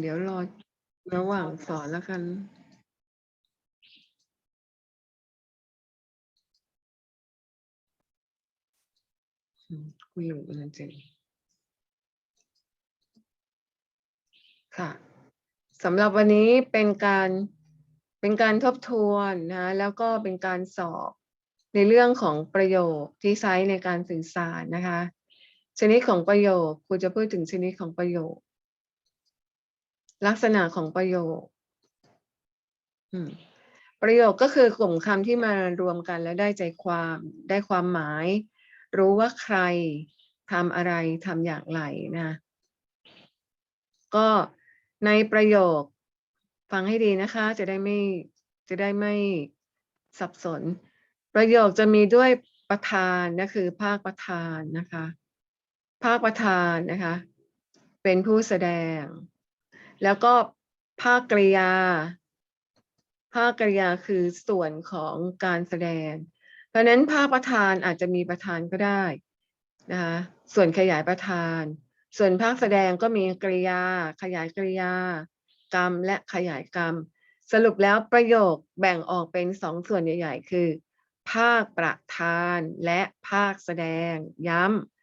เดี๋ยวรอระหว่างสอนแล้วกันคุยอยู่กันจริงค่ะสำหรับวันนี้เป็นการเป็นการทบทวนนะแล้วก็เป็นการสอบในเรื่องของประโยคที่ใช้ในการสื่อสารนะคะ ชนิดของประโยคครูจะพูดถึงชนิดของประโยค ลักษณะของประโยคประโยคก็คือกลุ่มคำที่มารวมกันแล้วได้ใจความได้ความหมาย รู้ว่าใครทำอะไรทำอย่างไรนะ ก็ในประโยคฟังให้ดีนะคะ จะได้ไม่จะได้ไม่สับสน ประโยคจะมีด้วยประธานนะคือภาคประธานนะคะ ภาคประธานนะคะ เป็นผู้แสดง แล้วก็ภาคกริยา ภาคกริยาคือส่วนของการแสดง เพราะนั้นภาคประธานอาจจะมีประธานก็ได้นะคะส่วนขยายประธาน ส่วนภาคแสดงก็มีกริยา ขยายกริยา กรรมและขยายกรรม สรุปแล้วประโยคแบ่งออกเป็นสองส่วนใหญ่ ๆ คือ ภาคประธานและภาคแสดงย้ำ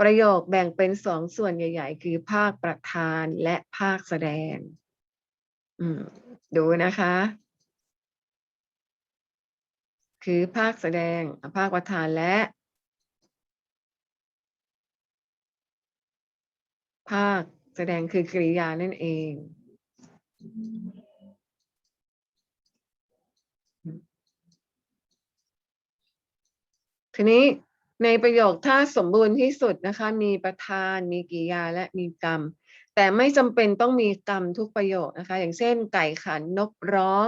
ประโยคแบ่งเป็นสองส่วนใหญ่ ๆ คือภาคประธานและภาคแสดง ดูนะคะ คือภาคแสดง ภาคประธานและ ภาคแสดงคือกริยานั่นเอง ทีนี้ ในประโยคถ้าสมบูรณ์ที่สุดนะคะ มีประธาน มีกริยาและมีกรรม แต่ไม่จำเป็นต้องมีกรรมทุกประโยคนะคะ อย่างเช่น ไก่ขันนกร้อง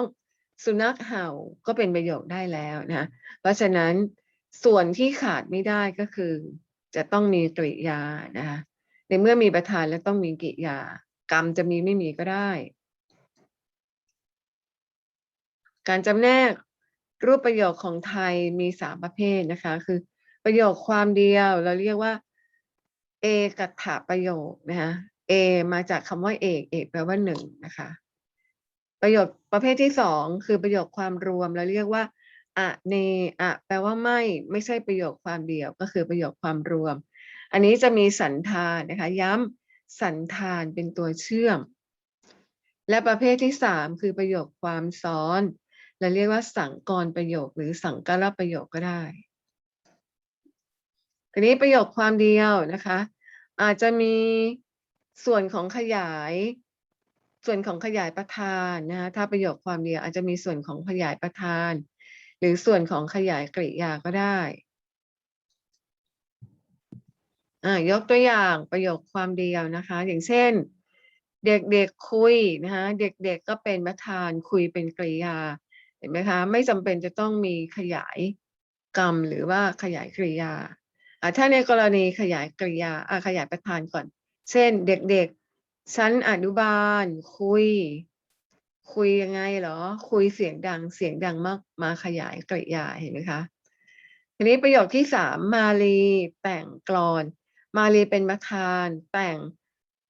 สุนัขเห่าก็เป็นประโยคได้แล้วนะเพราะฉะนั้นส่วนที่ขาดไม่ได้ก็คือ จะต้องมีกริยานะคะในเมื่อมีประธานแล้วต้องมีกริยา กรรมจะมีไม่มีก็ได้ การจำแนกรูปประโยคของไทยมีสามประเภทนะคะ คือ ประโยคความเดียว เราเรียกว่าเอกัตถะประโยคนะคะเอมาจากคำว่าเอกเอกแปลว่าหนึ่งนะคะ ประโยคประเภทที่สองคือประโยคความรวมเราเรียกว่าอะเนอะแปลว่าไม่ไม่ใช่ประโยคความเดียวก็คือประโยคความรวม อันนี้จะมีสันธานนะคะ ย้ำสันธานเป็นตัวเชื่อม และประเภทที่สามคือประโยคความซ้อนเราเรียกว่าสังกรประโยคหรือสังกรประโยคก็ได้ ทีนี้ประโยคความเดียวนะคะ อาจจะมีส่วนของขยาย ส่วนของขยายประธานนะคะถ้าประโยคความเดียวอาจจะมีส่วนของขยายประธาน หรือส่วนของขยายกริยาก็ได้อ่ายกตัวอย่างประโยคความเดียวนะคะ อย่างเช่น เด็กๆคุยนะคะเด็กๆก็เป็นประธานคุยเป็นกริยาเห็นไหมคะ ไม่จำเป็นจะต้องมีขยายกรรมหรือว่าขยายกริยา ถ้าในกรณีขยายกริยาขยายประธานก่อน เช่นเด็กๆชั้นอนุบาล คุย คุยยังไงเหรอ คุยเสียงดังเสียงดังมากมาขยายกริยาเห็นไหมคะทีนี้ประโยคที่สามมาลีแต่งกลอน มาลีเป็นประธาน แต่ง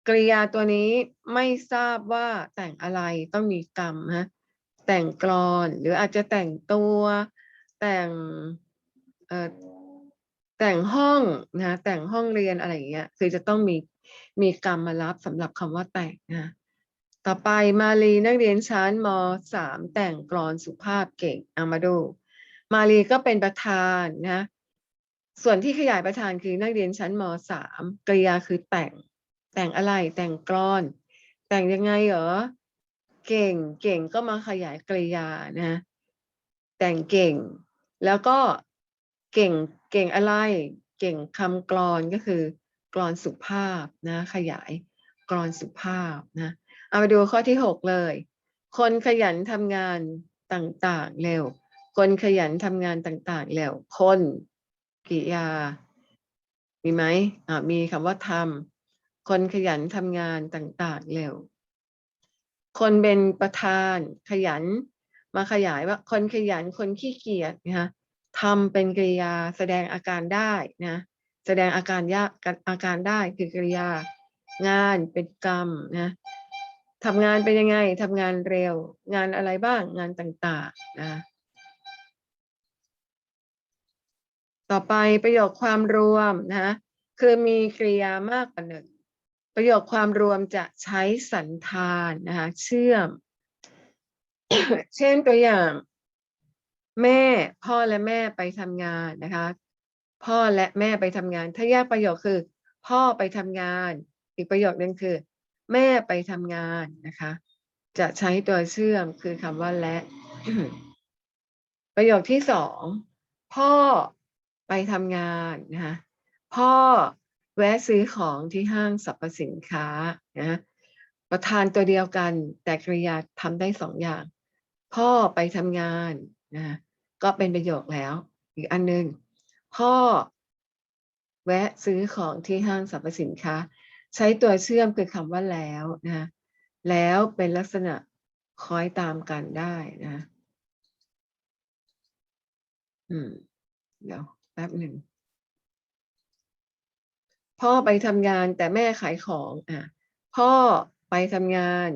กริยาตัวนี้ไม่ทราบว่าแต่งอะไรต้องมีกรรมฮะแต่งกลอนหรืออาจจะแต่งตัว แต่งเอ่อ แต่งห้องนะแต่งห้องเรียนอะไรอย่างเงี้ยคือจะต้องมีมีกรรมมารับสำหรับคำว่าแต่งนะต่อไปมาลีนักเรียนชั้นมสามแต่งกลอนสุภาพเก่งเอามาดู มาลีก็เป็นประธานนะส่วนที่ขยายประธานคือนักเรียนชั้นมสามกริยาคือแต่ง แต่งอะไรแต่งกลอน แต่งยังไงเหรอเก่งเก่งก็มาขยายกริยานะ แต่งเก่ง แล้วก็ เก่งเก่งอะไร เก่งคำกลอนก็คือกลอนสุภาพนะ ขยายกลอนสุภาพนะ เอามาดูข้อที่หกเลย คนขยันทำงานต่างๆเร็ว คนขยันทำงานต่างๆเร็ว คนกริยา มีไหมอ่ามีคำว่าทำคนขยันทำงานต่างๆเร็ว คนเป็นประธานขยันมาขยายว่าคนขยันคนขี้เกียจนะคะ ทำเป็นกริยาแสดงอาการได้นะแสดงอาการยากอาการได้คือกริยา งานเป็นกรรมนะทำงานเป็นยังไงทำงานเร็ว งานอะไรบ้างงานต่างๆนะต่อไปประโยคความรวมนะคือมีกริยามากกว่าหนึ่งประโยคความรวมจะใช้สันธานนะคะเชื่อม เช่นตัวอย่าง แม่พ่อและแม่ไปทำงานนะคะ พ่อและแม่ไปทำงาน ถ้าแยกประโยคคือ พ่อไปทำงาน อีกประโยคนึงคือ แม่ไปทำงานนะคะ จะใช้ตัวเชื่อมคือคำว่าและ ประโยคที่สองพ่อไปทำงานนะคะพ่อแวะซื้อของที่ห้างสรรพสินค้านะประธานตัวเดียวกันแต่กริยาทำได้สองอย่าง พ่อไปทำงาน นะก็เป็นประโยคแล้ว อีกอันหนึ่งพ่อ แวะซื้อของที่ห้างสรรพสินค้า ใช้ตัวเชื่อมคือคำว่าแล้วนะแล้วเป็นลักษณะคอยตามกันได้นะ อืม เดี๋ยวแป๊บหนึ่ง พ่อไปทำงานแต่แม่ขายของ อะ พ่อไปทำงาน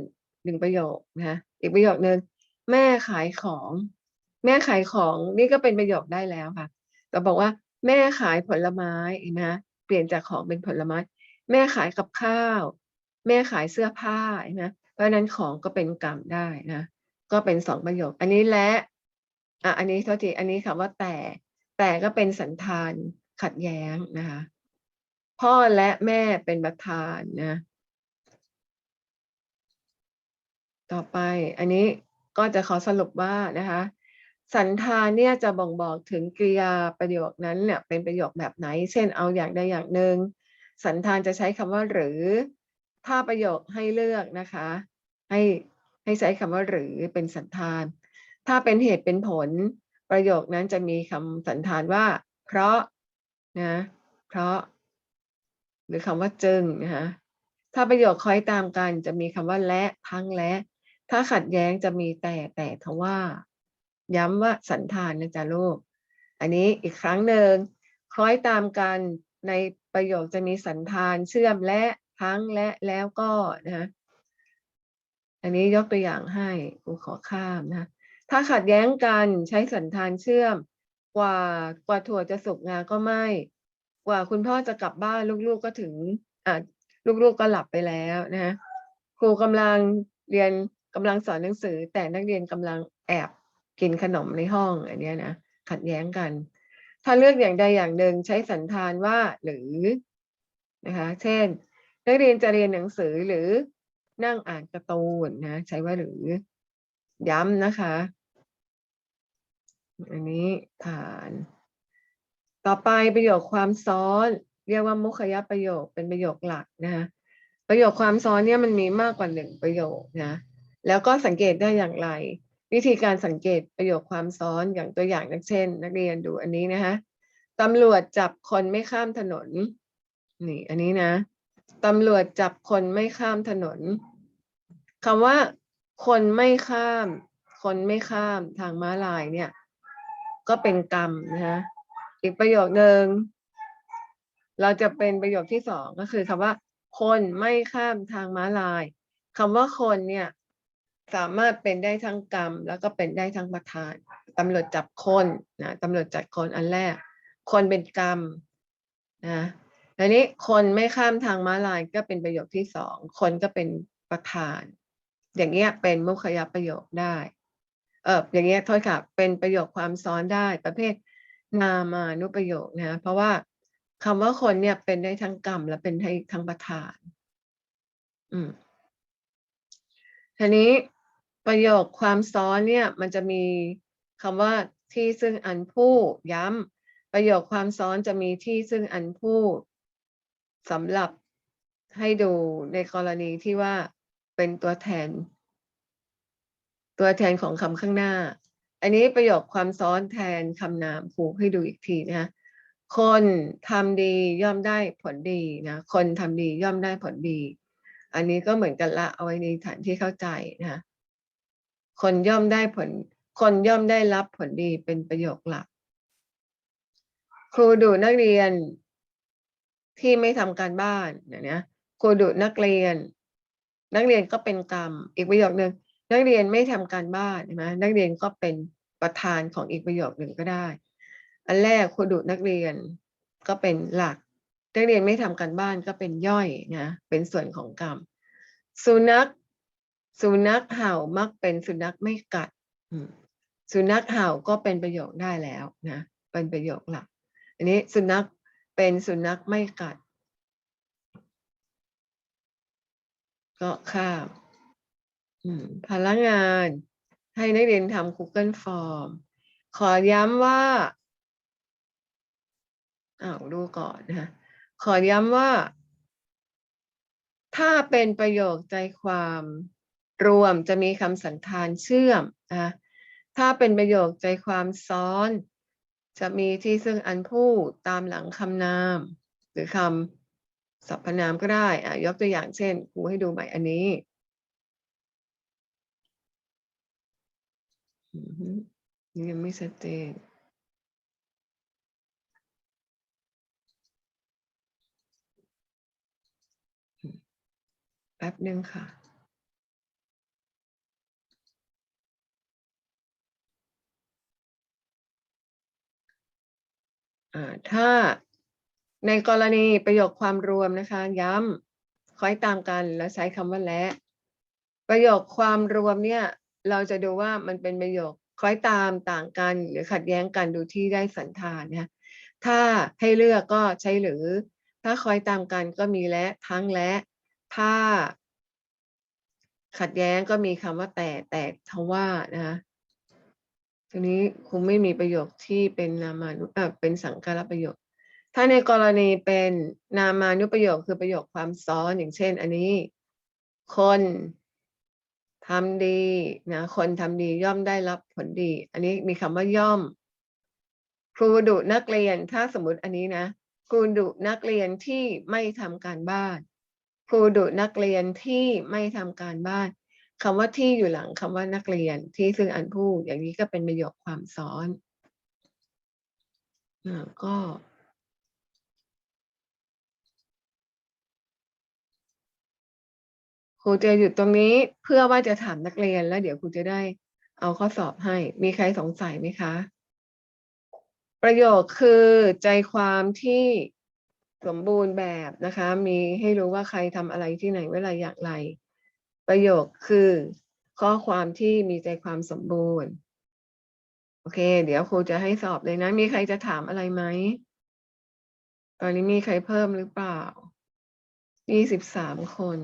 หนึ่งประโยคนะ อีกประโยคนึงแม่ขายของ แม่ขายของนี่ก็เป็นประโยคได้แล้วค่ะเราบอกว่า แม่ขายผลไม้นะเปลี่ยนจากของเป็นผลไม้ แม่ขายกับข้าว แม่ขายเสื้อผ้านะเพราะนั้นของก็เป็นกรรมได้นะก็เป็นสองประโยค อันนี้และอะอันนี้โทษทีอันนี้คำว่าแต่ แต่ก็เป็นสันธานขัดแย้งนะคะพ่อและแม่เป็นประธานนะ ต่อไปอันนี้ก็จะขอสรุปว่านะคะ สันธานเนี่ยจะบ่งบอกถึงกริยาประโยคนั้นเนี่ยเป็นประโยคแบบไหน เช่นเอาอย่างใดอย่างหนึ่ง สันธานจะใช้คำว่าหรือ ถ้าประโยคให้เลือกนะคะ ให้ให้ใช้คำว่าหรือเป็นสันธาน ถ้าเป็นเหตุเป็นผล ประโยคนั้นจะมีคำสันธานว่า เพราะนะเพราะ หรือคำว่าจึงนะคะถ้าประโยคคอยตามกันจะมีคำว่าและทั้งและ ถ้าขัดแย้งจะมีแต่แต่ทว่า ย้ำว่าสันธานนะจ๊ะลูก อันนี้อีกครั้งหนึ่งคล้อยตามกันในประโยคจะมีสันธานเชื่อมและทั้งและแล้วก็นะอันนี้ยกตัวอย่างให้กูขอข้ามนะ ถ้าขัดแย้งกันใช้สันธานเชื่อม กว่ากว่าถั่วจะสุกงาก็ไม่ กว่าคุณพ่อจะกลับบ้านลูกๆก็ถึงอะลูกๆก็หลับไปแล้วนะครูกำลังเรียนกำลังสอนหนังสือ แต่นักเรียนกำลังแอบ กินขนมในห้องอันนี้นะขัดแย้งกัน ถ้าเลือกอย่างใดอย่างหนึ่งใช้สันธานว่าหรือนะคะเช่น นักเรียนจะเรียนหนังสือหรือนั่งอ่านการ์ตูนนะใช้ว่าหรือย้ำนะคะ อันนี้ฐาน ต่อไปประโยคความซ้อน เรียกว่ามุขยประโยคเป็นประโยคหลักนะคะประโยคความซ้อนเนี่ยมันมีมากกว่าหนึ่งประโยคนะแล้วก็สังเกตได้อย่างไร วิธีการสังเกตประโยคความซ้อนอย่างตัวอย่างนักเช่น นักเรียนดูอันนี้นะคะตำรวจจับคนไม่ข้ามถนน นี่ อันนี้นะตำรวจจับคนไม่ข้ามถนนคำว่า คนไม่ข้าม คนไม่ข้ามทางม้าลายเนี่ย ก็เป็นกรรมนะคะอีกประโยคหนึ่งเราจะเป็นประโยคที่สองก็คือคำว่า คนไม่ข้ามทางม้าลายคำว่าคนเนี่ย สามารถเป็นได้ทั้งกรรม แล้วก็เป็นได้ทั้งประธานตำรวจจับคนนะตำรวจจับคนอันแรก คนเป็นกรรมนะทีนี้คนไม่ข้ามทางม้าลายก็เป็นประโยคที่สองคนก็เป็นประธาน อย่างเงี้ยเป็นมุขยประโยคได้เอออย่างเงี้ยโทษค่ะเป็นประโยคความซ้อนได้ประเภทนามานุประโยคนะเพราะว่าคำว่าคนเนี่ยเป็นได้ทั้งกรรม และเป็นได้ทั้งประธาน อืมทีนี้ ประโยคความซ้อนเนี่ยมันจะมีคำว่าที่ซึ่งอันผู้ย้ำประโยคความซ้อนจะมีที่ซึ่งอันผู้สำหรับให้ดูในกรณีที่ว่าเป็นตัวแทน ตัวแทนของคำข้างหน้า อันนี้ประโยคความซ้อนแทนคำนามครูให้ดูอีกทีนะคนทำดีย่อมได้ผลดีนะคนทำดีย่อมได้ผลดี อันนี้ก็เหมือนกันละเอาไว้ในฐานที่เข้าใจนะ คนย่อมได้ผล คนย่อมได้รับผลดีเป็นประโยคหลัก ครูดูนักเรียนที่ไม่ทำการบ้านเนี่ยนะครูดุนักเรียน นักเรียนก็เป็นกรรม อีกประโยคหนึ่งนักเรียนไม่ทำการบ้านใช่ไหมนักเรียนก็เป็นประธานของอีกประโยคหนึ่งก็ได้ อันแรกครูดุนักเรียนก็เป็นหลัก นักเรียนไม่ทำการบ้านก็เป็นย่อยนะเป็นส่วนของกรรม สุนัข สุนัขเห่ามักเป็นสุนัขไม่กัดอืมสุนัขเห่าก็เป็นประโยคได้แล้วนะเป็นประโยคหลัก อันนี้สุนัขเป็นสุนัขไม่กัด ก็ข้ามอืมพลังงานให้นักเรียนทำ Google Form ขอย้ำว่าอ้าวดูก่อนนะคะขอย้ำว่า ถ้าเป็นประโยคใจความ รวมจะมีคำสันธานเชื่อมนะถ้าเป็นประโยคใจความซ้อน จะมีที่ซึ่งอันพูดตามหลังคำนาม หรือคำสรรพนามก็ได้อะยกตัวอย่างเช่นครูให้ดูใหม่อันนี้ยังไม่ชัดเจนแป๊บหนึ่งค่ะ ถ้าในกรณีประโยคความรวมนะคะ ย้ำคอยตามกันแล้วใช้คำว่าและ ประโยคความรวมเนี่ย เราจะดูว่ามันเป็นประโยคคล้อยตามต่างกันหรือขัดแย้งกันดูที่ได้สันธานนะถ้าให้เลือกก็ใช้หรือ ถ้าคล้อยตามกันก็มีและทั้งและ ถ้า ขัดแย้งก็มีคำว่าแต่แต่ทว่านะคะ ทีนี้คงไม่มีประโยคที่เป็นนามานุเอ่อเป็นสังการประโยค ถ้าในกรณีเป็นนามานุประโยคคือประโยคความซ้อนอย่างเช่น อันนี้ คนทำดีนะคนทำดีย่อมได้รับผลดี อันนี้มีคำว่าย่อม ครูดุนักเรียนถ้าสมมติอันนี้นะครูดุนักเรียนที่ไม่ทำการบ้าน ครูดุนักเรียนที่ไม่ทำการบ้าน คำว่าที่อยู่หลังคำว่านักเรียนที่ซึ่งอันพูดอย่างนี้ก็เป็นประโยคความซ้อนอก็ครูจะหยุดตรงนี้เพื่อว่าจะถามนักเรียนแล้วเดี๋ยวครูจะได้เอาข้อสอบให้ มีใครสงสัยไหมคะ ประโยคคือใจความที่สมบูรณ์แบบนะคะ มีให้รู้ว่าใครทำอะไรที่ไหนเวลาอย่างไร ประโยคคือ ข้อความที่มีใจความสมบูรณ์ โอเค เดี๋ยวครูจะให้สอบเลยนะ มีใครจะถามอะไรไหม ตอนนี้มีใครเพิ่มหรือเปล่ายี่สิบสามคน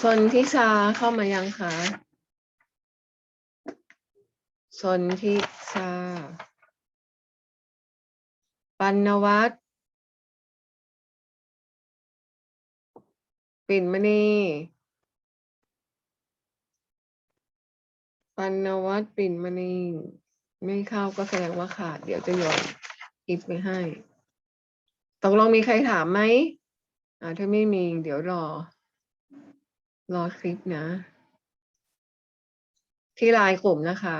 ชนทิชาเข้ามายังคะชนทิชา ปัณวัฒน ปิ่นมณีปัณวัฒน์ปิ่นมณี ไม่เข้าก็แสดงว่าขาด เดี๋ยวจะโยนอิฟไปให้ตกลงมีใครถามไหมอ่าถ้าไม่มีเดี๋ยวรอ รอคลิปนะ ที่ไลน์กลุ่มนะคะ